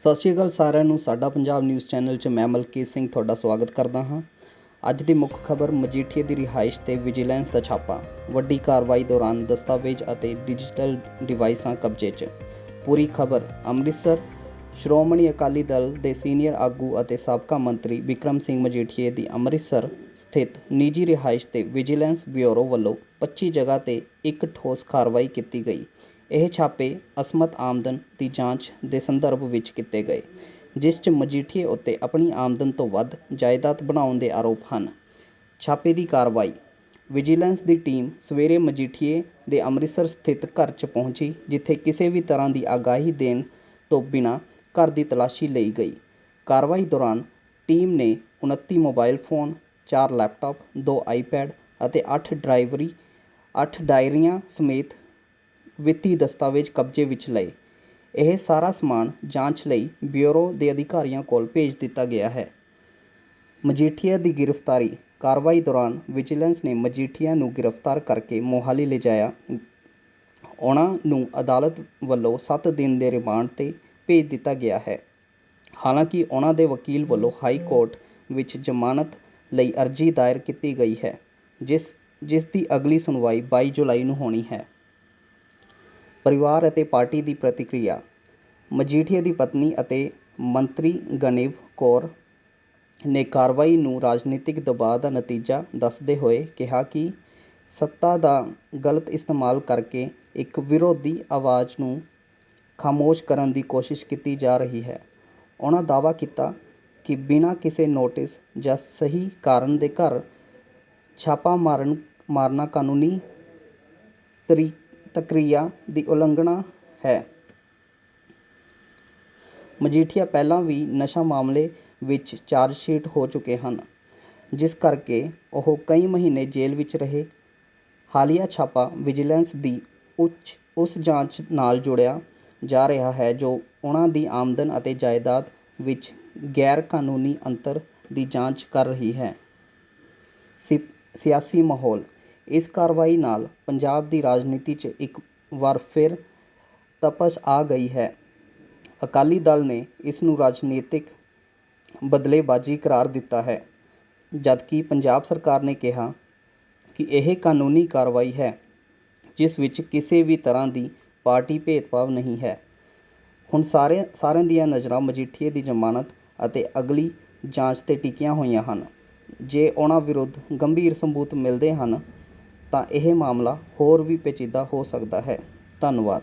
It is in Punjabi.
ਸਤਿ ਸ਼੍ਰੀ ਅਕਾਲ ਸਾਰਿਆਂ ਨੂੰ, ਸਾਡਾ ਪੰਜਾਬ ਨਿਊਜ਼ ਚੈਨਲ 'ਚ ਮੈਂ ਮਲਕੀਤ ਸਿੰਘ ਤੁਹਾਡਾ ਸਵਾਗਤ ਕਰਦਾ ਹਾਂ। ਅੱਜ ਦੀ ਮੁੱਖ ਖਬਰ ਮਜੀਠੀਏ ਦੀ ਰਿਹਾਇਸ਼ ਤੇ ਵਿਜੀਲੈਂਸ ਦਾ ਛਾਪਾ। ਵੱਡੀ ਕਾਰਵਾਈ ਦੌਰਾਨ ਦਸਤਾਵੇਜ਼ ਅਤੇ ਡਿਜੀਟਲ ਡਿਵਾਈਸਾਂ ਕਬਜ਼ੇ 'ਚ। ਪੂਰੀ ਖਬਰ, ਅੰਮ੍ਰਿਤਸਰ। ਸ਼੍ਰੋਮਣੀ ਅਕਾਲੀ ਦਲ ਦੇ ਸੀਨੀਅਰ ਆਗੂ ਅਤੇ ਸਾਬਕਾ ਮੰਤਰੀ ਵਿਕਰਮ ਸਿੰਘ ਮਜੀਠੀਏ ਦੀ ਅੰਮ੍ਰਿਤਸਰ ਸਥਿਤ ਨਿੱਜੀ ਰਿਹਾਇਸ਼ ਤੇ ਵਿਜੀਲੈਂਸ ਬਿਊਰੋ ਵੱਲੋਂ 25 ਜਗ੍ਹਾ ਤੇ ਇੱਕ ਠੋਸ ਕਾਰਵਾਈ ਕੀਤੀ ਗਈ। ਇਹ ਛਾਪੇ ਅਸਮਤ ਆਮਦਨ ਦੀ ਜਾਂਚ ਦੇ ਸੰਦਰਭ ਵਿੱਚ ਕੀਤੇ ਗਏ, ਜਿਸ 'ਚ ਮਜੀਠੀਏ ਉੱਤੇ ਆਪਣੀ ਆਮਦਨ ਤੋਂ ਵੱਧ ਜਾਇਦਾਦ ਬਣਾਉਣ ਦੇ ਆਰੋਪ ਹਨ। ਛਾਪੇ ਦੀ ਕਾਰਵਾਈ, ਵਿਜੀਲੈਂਸ ਦੀ ਟੀਮ ਸਵੇਰੇ ਮਜੀਠੀਏ ਦੇ ਅੰਮ੍ਰਿਤਸਰ ਸਥਿਤ ਘਰ 'ਚ ਪਹੁੰਚੀ, ਜਿੱਥੇ ਕਿਸੇ ਵੀ ਤਰ੍ਹਾਂ ਦੀ ਆਗਾਹੀ ਦੇਣ ਤੋਂ ਬਿਨਾਂ ਘਰ ਦੀ ਤਲਾਸ਼ੀ ਲਈ ਗਈ। ਕਾਰਵਾਈ ਦੌਰਾਨ ਟੀਮ ਨੇ 29 ਮੋਬਾਈਲ ਫੋਨ, ਚਾਰ ਲੈਪਟਾਪ, ਦੋ ਆਈਪੈਡ ਅਤੇ ਅੱਠ ਡਰਾਈਵਰੀ, ਅੱਠ ਡਾਇਰੀਆਂ ਸਮੇਤ ਵਿੱਤੀ ਦਸਤਾਵੇਜ਼ ਕਬਜ਼ੇ ਵਿੱਚ ਲਏ। ਇਹ ਸਾਰਾ ਸਮਾਨ ਜਾਂਚ ਲਈ ਬਿਊਰੋ ਦੇ ਅਧਿਕਾਰੀਆਂ ਕੋਲ ਭੇਜ ਦਿੱਤਾ ਗਿਆ ਹੈ। ਮਜੀਠੀਆ ਦੀ ਗ੍ਰਿਫਤਾਰੀ ਕਾਰਵਾਈ ਦੌਰਾਨ ਵਿਜੀਲੈਂਸ ਨੇ ਮਜੀਠੀਆ ਨੂੰ ਗ੍ਰਿਫਤਾਰ ਕਰਕੇ ਮੋਹਾਲੀ ਲਿਜਾਇਆ। ਉਹਨਾਂ ਨੂੰ ਅਦਾਲਤ ਵੱਲੋਂ ਸੱਤ ਦਿਨ ਦੇ ਰਿਮਾਂਡ ਤੇ ਭੇਜ ਦਿੱਤਾ ਗਿਆ ਹੈ। ਹਾਲਾਂਕਿ ਉਹਨਾਂ ਦੇ ਵਕੀਲ ਵੱਲੋਂ ਹਾਈ ਕੋਰਟ ਵਿੱਚ ਜ਼ਮਾਨਤ ਲਈ ਅਰਜ਼ੀ ਦਾਇਰ ਕੀਤੀ ਗਈ ਹੈ, ਜਿਸ ਜਿਸ ਦੀ ਅਗਲੀ ਸੁਣਵਾਈ ਬਾਈ ਜੁਲਾਈ ਨੂੰ ਹੋਣੀ ਹੈ। ਪਰਿਵਾਰ ਅਤੇ ਪਾਰਟੀ ਦੀ ਪ੍ਰਤੀਕਿਰਿਆ। ਮਜੀਠੀਆ ਦੀ ਪਤਨੀ ਅਤੇ ਮੰਤਰੀ ਗਨੀਵ ਕੌਰ ਨੇ ਕਾਰਵਾਈ ਨੂੰ ਰਾਜਨੀਤਿਕ ਦਬਾਅ ਦਾ ਨਤੀਜਾ ਦੱਸਦੇ ਹੋਏ ਕਿਹਾ ਕਿ ਸੱਤਾ ਦਾ ਗਲਤ ਇਸਤੇਮਾਲ ਕਰਕੇ ਇੱਕ ਵਿਰੋਧੀ ਆਵਾਜ਼ ਨੂੰ ਖਾਮੋਸ਼ ਕਰਨ ਦੀ ਕੋਸ਼ਿਸ਼ ਕੀਤੀ ਜਾ ਰਹੀ ਹੈ। ਉਹਨਾਂ ਦਾਅਵਾ ਕੀਤਾ ਕਿ ਬਿਨਾਂ ਕਿਸੇ ਨੋਟਿਸ ਜਾਂ ਸਹੀ ਕਾਰਨ ਦੇ ਘਰ ਛਾਪਾ ਮਾਰਨ, ਮਾਰਨਾ ਕਾਨੂੰਨੀ ਤਰੀ ਪ੍ਰਕਿਰਿਆ ਦੀ ਉਲੰਘਣਾ ਹੈ। ਮਜੀਠੀਆ ਪਹਿਲਾਂ ਵੀ ਨਸ਼ਾ ਮਾਮਲੇ ਵਿੱਚ ਚਾਰਜਸ਼ੀਟ ਹੋ ਚੁੱਕੇ ਹਨ, ਜਿਸ ਕਰਕੇ ਉਹ ਕਈ ਮਹੀਨੇ ਜੇਲ੍ਹ ਵਿੱਚ ਰਹੇ। ਹਾਲੀਆ ਛਾਪਾ ਵਿਜੀਲੈਂਸ ਦੀ ਉੱਚ, ਉਸ ਜਾਂਚ ਨਾਲ ਜੁੜਿਆ ਜਾ ਰਿਹਾ ਹੈ ਜੋ ਉਹਨਾਂ ਦੀ ਆਮਦਨ ਅਤੇ ਜਾਇਦਾਦ ਵਿੱਚ ਗੈਰ ਕਾਨੂੰਨੀ ਅੰਤਰ ਦੀ ਜਾਂਚ ਕਰ ਰਹੀ ਹੈ। ਸਿ, ਸਿਆਸੀ ਮਾਹੌਲ ਇਸ ਕਾਰਵਾਈ ਨਾਲ ਪੰਜਾਬ ਦੀ ਰਾਜਨੀਤੀ 'ਚ ਇੱਕ ਵਾਰ ਫਿਰ ਤਪਸ਼ ਆ ਗਈ ਹੈ। ਅਕਾਲੀ ਦਲ ਨੇ ਇਸ ਨੂੰ ਰਾਜਨੀਤਿਕ ਬਦਲੇਬਾਜ਼ੀ ਕਰਾਰ ਦਿੱਤਾ ਹੈ, ਜਦਕਿ ਪੰਜਾਬ ਸਰਕਾਰ ਨੇ ਕਿਹਾ ਕਿ ਇਹ ਕਾਨੂੰਨੀ ਕਾਰਵਾਈ ਹੈ, ਜਿਸ ਵਿੱਚ ਕਿਸੇ ਵੀ ਤਰ੍ਹਾਂ ਦੀ ਪਾਰਟੀ ਭੇਦਭਾਵ ਨਹੀਂ ਹੈ। ਹੁਣ ਸਾਰੇ, ਸਾਰਿਆਂ ਦੀਆਂ ਨਜ਼ਰਾਂ ਮਜੀਠੀਏ ਦੀ ਜ਼ਮਾਨਤ ਅਤੇ ਅਗਲੀ ਜਾਂਚ 'ਤੇ ਟਿਕੀਆਂ ਹੋਈਆਂ ਹਨ। ਜੇ ਉਹਨਾਂ ਵਿਰੁੱਧ ਗੰਭੀਰ ਸਬੂਤ ਮਿਲਦੇ ਹਨ ਤਾਂ ਇਹ ਮਾਮਲਾ ਹੋਰ ਵੀ ਪੇਚੀਦਾ ਹੋ ਸਕਦਾ ਹੈ। ਧੰਨਵਾਦ।